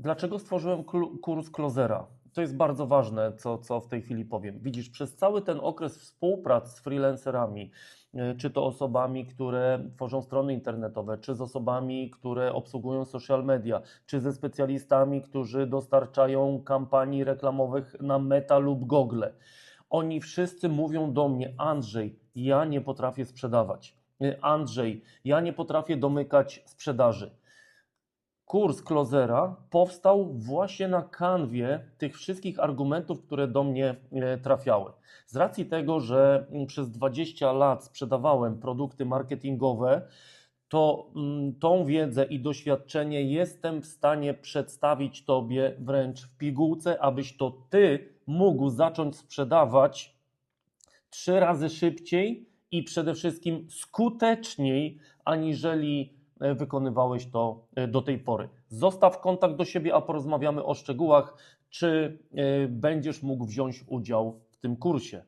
Dlaczego stworzyłem kurs Closera? To jest bardzo ważne, co, co w tej chwili powiem. Widzisz, przez cały ten okres współprac z freelancerami, e, czy to osobami, które tworzą strony internetowe, czy z osobami, które obsługują social media, czy ze specjalistami, którzy dostarczają kampanii reklamowych na Meta lub Google. Oni wszyscy mówią do mnie: Andrzej, ja nie potrafię sprzedawać. E, Andrzej, ja nie potrafię domykać sprzedaży kurs Closera powstał właśnie na kanwie tych wszystkich argumentów, które do mnie e, trafiały. Z racji tego, że mm, przez 20 lat sprzedawałem produkty marketingowe, to mm, tą wiedzę i doświadczenie jestem w stanie przedstawić Tobie wręcz w pigułce, abyś to Ty mógł zacząć sprzedawać trzy razy szybciej i przede wszystkim skuteczniej, aniżeli wykonywałeś to e, do tej pory. Zostaw kontakt do siebie, a porozmawiamy o szczegółach, czy e, będziesz mógł wziąć udział w tym kursie.